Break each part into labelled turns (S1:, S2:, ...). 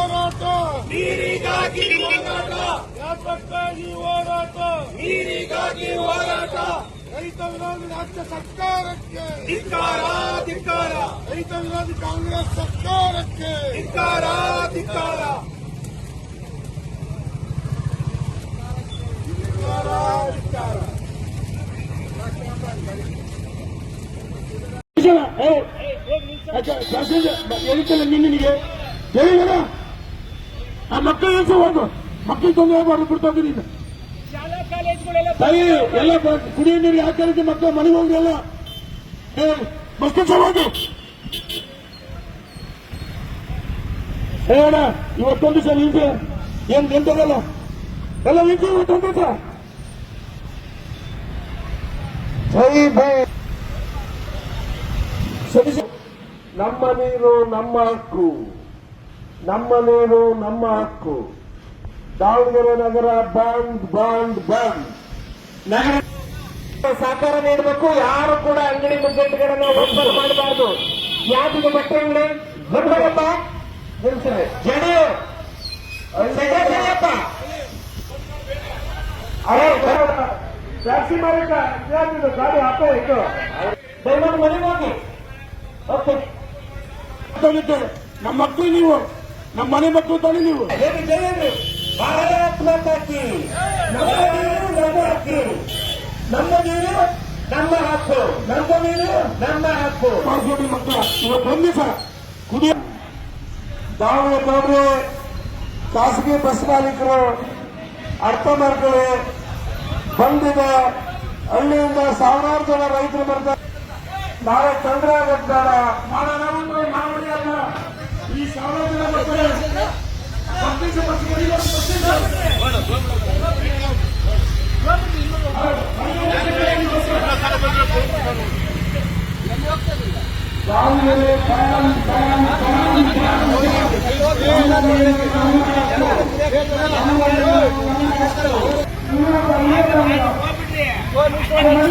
S1: ಹೋರಾಟ
S2: ನೀರಿಗಾಗಿ ಹೋರಾಟ
S1: ಯಾತಕ್ಕಾಗಿ ಹೋರಾಟ
S2: ನೀರಿಗಾಗಿ ಹೋರಾಟ
S1: ರೈತ ವಿರೋಧಿ ರಾಜ್ಯ ಸರ್ಕಾರಕ್ಕೆ
S2: ಧಿಕ್ಕಾರ ಧಿಕ್ಕಾರ
S1: ರೈತ ವಿರೋಧಿ ಕಾಂಗ್ರೆಸ್ ಸರ್ಕಾರಕ್ಕೆ
S2: ಧಿಕ್ಕಾರ ಧಿಕ್ಕಾರ
S1: ಎಳಿತಲ್ಲ ನಿನ್ನಿಗೆ ಹೇಳಿದರ ಆ ಮಕ್ಕಳ ಹೆಸರು ಹೋಗು ಮಕ್ಕಳಿಗೆ ತೊಂದರೆ ಬಿಡ್ತೋಗಿ ನೀನು
S2: ಶಾಲಾ ಕಾಲೇಜುಗಳೆಲ್ಲ
S1: ಸರಿ ಎಲ್ಲ ಕುಡಿಯೋ ನೀರು ಯಾಕೆ ಕರೀತಿ ಮಕ್ಕಳು? ಮನೆಗೆ ಹೋಗ್ರಿ ಎಲ್ಲ. ಏ ಮಸ್ತ್ ಹೋಗಿ ಹೇಳ ಇವತ್ತೊಂದು ಸಲ ನಿಲ್ಸಿ ಏನ್ ನಿಂತದಲ್ಲ ಎಲ್ಲ ನಿಲ್ಸಿ ಇವತ್ತೊಂದು ದಿವಸ? ಸರಿ ಬೈ. ಸರಿ. ನಮ್ಮ ನೀರು ನಮ್ಮ ಹಕ್ಕು. ನಮ್ಮ ನೀರು ನಮ್ಮ ಹಕ್ಕು. ದಾವಣಗೆರೆ ನಗರ ಬಂದ್ ಬಾಂಡ್ ಬಾಂಡ್ ನಗರ
S2: ಸಹಕಾರ ನೀಡಬೇಕು. ಯಾರು ಕೂಡ ಅಂಗಡಿ ಮುಗ್ಗಟ್ಟುಗಳನ್ನು ಓಪನ್ ಮಾಡಬಾರದು. ಯಾವ್ದು ಬಟ್ಟೆ ಅಂಗಡಿ? ಬರ್ಬೇಕಪ್ಪ ಜಡಿ ಸರಿಯಪ್ಪ
S1: ಟ್ಯಾಕ್ಸಿ ಮಾರಕ ಯಾವ್ದಿದು ಗಾಡಿ ಹಾಕೋ ಇತ್ತು
S2: ದಯಮಾಡಿ ಮನೆಗೆ ಹೋಗಿ. ಓಕೆ
S1: ನಮ್ಮ ಮಕ್ಕಳು ನೀವು. ನಮ್ಮ ಮನೆ ಮಕ್ಕಳು ತೊಳಿ ನೀವು.
S2: ಹೇಗೆ ಜಯರು ಭಾರತ್ ಮಾತಾಕಿ ನಮ್ಮ ನೀರು ನಮ್ಮ ಹಕ್ಕು. ನಮ್ಮ ನೀರು ನಮ್ಮ ಹಕ್ಕು. ನಮ್ಮ ನೀರು ನಮ್ಮ ಹಕ್ಕು.
S1: ಮಾಡಿಸ್ಕೊಡಿ ಮಕ್ಕಳ ದಿವಸ ಕುಡಿಯ ದಾವಣಗೆರೆ ನೋಡ್ರಿ ಖಾಸಗಿ ಬಸ್ ಮಾಲೀಕರು ಅರ್ಥ ಮಾಡ್ಕೊಳ್ಳಿ. ಬಂದಿದೆ. ಹಳ್ಳಿಯಿಂದ ಸಾವಿರಾರು ಜನ ರೈತರು ಬರ್ತಾರೆ. ನಾಳೆ ತೊಂದರೆ ಆಗುತ್ತೆ ಬೇಡ ಮಾಡೋಣ ಅಂದ್ರೆ ಮಾಡಿ ಅಲ್ಲ ಈ ಸಾವಿರಾರು ಜನ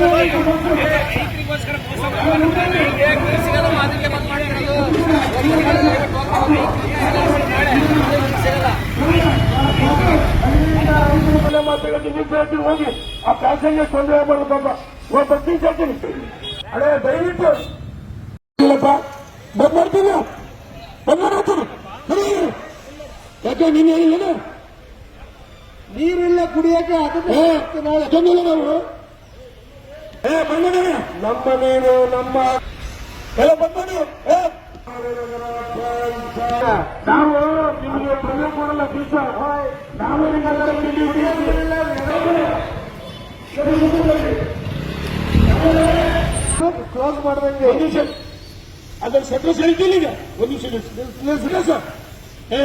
S1: ಮಾಡಿ ಹದಿನೈದು ಬಸ್ ಬರೀ ಮಾತಾಡೋದು ಹೋಗಿ ಆ ಪ್ಯಾಸೆಂಜರ್ ತೊಂದರೆ ಆಗ್ಬಾರ್ದು ಪಾಪ ಒಂದು ಬಸ್ಸಿಗೆ ಸೇರ್ತೀನಿ ಅದೇ ದಯವಿಟ್ಟು ಇಲ್ಲಪ್ಪ ಬಂದ್ ಮಾಡ್ತೀನಿ ಬಂದ್ ಯಾಕೆ ನೀನು ಹೇಳಿಲ್ಲ ನೀರಿಲ್ಲ ಕುಡಿಯಕ್ಕೆ ಅದನ್ನಿಲ್ಲ ನಾವು ಏ ನಮ್ಮ ನೀರು, ನಮ್ಮ ಎಲ್ಲ ಬಂದ್ಬಿಡಿ ಏ ನಾವು ನಿಮಗೆ ಪ್ರಜೆ ಕೊಡಲ್ಲ ದಿವಸ ನಾವು ಕ್ಲೋಸ್ ಮಾಡ್ದಂಗೆ. ಒಂದು ನಿಮಿಷ. ಅದ್ರ ಸೆಕ್ರೆಸ್ ಹೇಳ್ತೀನಿ ಈಗ. ಒಂದು ನಿಮಿಷ ಸರ್. ಏ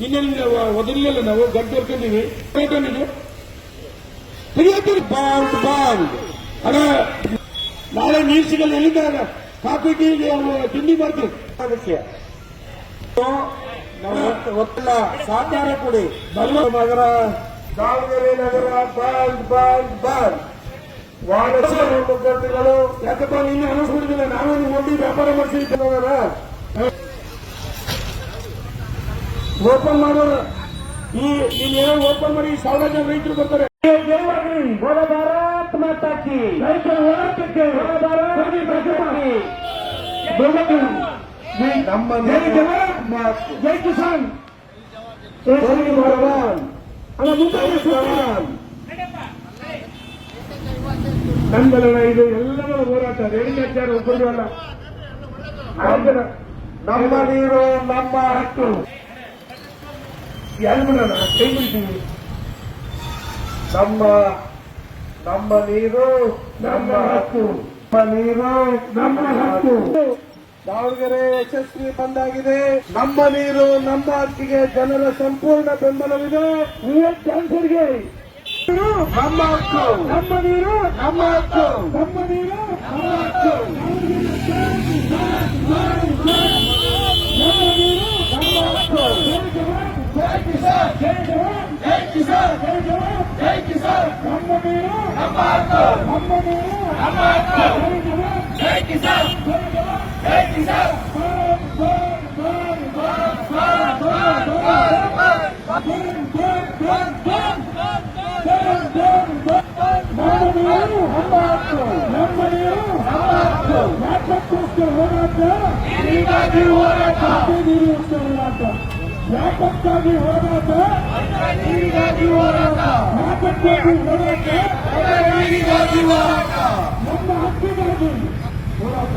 S1: ನಿನ್ನೆ ನಿಮ್ಗೆ ಒದರಿಯಲ್ಲ ನಾವು ಗಂಟು ಹೊರ್ಕೊಂಡಿವಿ ನೀನು. ತೆಗಿಯತ್ತೀರಿ ಬಾಂಡ್ ಬಾಂಡ್. ಅಣ್ಣ ನಾಳೆ ನೀರು ಸಿಗಲ್ಲ ಎಲ್ಲಿಂದ? ಕಾಫಿ ಟೀ ತಿಂಡಿ ಮಾಡ್ತೀವಿ. ವಿಷಯ ಒತ್ತಲ ಸಹಕಾರ ಕೊಡಿ ನಗರ ದಾವಣಗೆರೆ ನಗರ ಬಾಂಡ್ ಬಾಂಡ್ ಬಾಂಡ್ ವಾಣಿಜ್ಯ ಮುಖಂಡಗಳು ಯಾಕಪ್ಪ ನಿನ್ನೆ ಅನಿಸ್ಬಿಡ್ತಿಲ್ಲ ನೋಡಿ ವ್ಯಾಪಾರ ಓಪನ್ ಮಾಡೋರು ಈ ನೀವೇನೋ ಓಪನ್ ಮಾಡಿ ಸಾವಿರ ಜನ ರೈತರು ಬರ್ತಾರೆ.
S2: ಬೋಲ ಭಾರತ್ ಮಾತಾಕಿ.
S1: ರೈತರ ಹೋರಾಟಕ್ಕೆ ಪ್ರತಿಭಟನೆ.
S2: ನಮ್ಮ
S1: ಜೈ ಕಿಸಾನ್.
S2: ಹೋಗಿ ಭಗವಾನ್
S1: ಅಲ್ಲ ಮುಂದೆ ಜವಾನ್ ನಂದಲನ ಇದು ಎಲ್ಲರ ಹೋರಾಟ ರೇಣಿಗಾಚಾರ ಒಬ್ಬರು ಅಲ್ಲ.
S2: ನಮ್ಮ ನೀರು, ನಮ್ಮ ಹಕ್ಕು.
S1: ಯಾರು ಮಾಡೋಣ ಕೈ ಬಿಡ್ತೀವಿ
S2: ನಮ್ಮ ನಮ್ಮ ನೀರು, ನಮ್ಮ ಹಕ್ಕು. ನಮ್ಮ ನೀರು,
S1: ನಮ್ಮ ಹಕ್ಕು. ದಾವಣಗೆರೆ ಯಶಸ್ವಿ ಬಂದಾಗಿದೆ ನಮ್ಮ ನೀರು ನಮ್ಮ ಹಕ್ಕಿಗೆ ಜನರ ಸಂಪೂರ್ಣ ಬೆಂಬಲವಿದೆ. ಕ್ಯಾನ್ಸರ್ಗೆ ನಮ್ಮ ಹಕ್ಕು. ನಮ್ಮ ನೀರು. ನಮ್ಮ ಹಕ್ಕು. ನಮ್ಮ ನೀರು. ನಮ್ಮ ಹಕ್ಕು. ನಮ್ಮ ನೀರು. ನಮ್ಮ ಹಕ್ಕು. ನಮ್ಮ ನೀರು. ನಮ್ಮ ಹಕ್ಕು. ಯಾಕಕ್ಕಾಗಿ ಹೋರಾಟ ನೀರಿಗಾಗಿ ಹೋರಾಟ ಯಾಕಕ್ಕಾಗಿ ಹೋರಾಟ ನೀರಿಗಾಗಿ ಹೋರಾಟ ನಮ್ಮ ಹಕ್ಕಿಗಾಗಿ ಹೋರಾಟ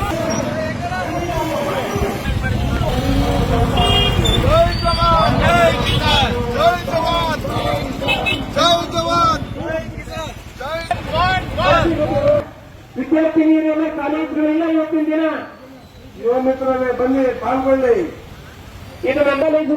S2: ವಿದ್ಯಾರ್ಥಿನಿಯರೆಲ್ಲ ಕಾಲೇಜುಗಳಿಲ್ಲ ಇವತ್ತಿನ ದಿನ.
S1: ಯುವ ಮಿತ್ರರೇ ಬನ್ನಿ ಪಾಲ್ಗೊಳ್ಳಿ.
S2: ಇದು ನಮ್ಮಲ್ಲಿ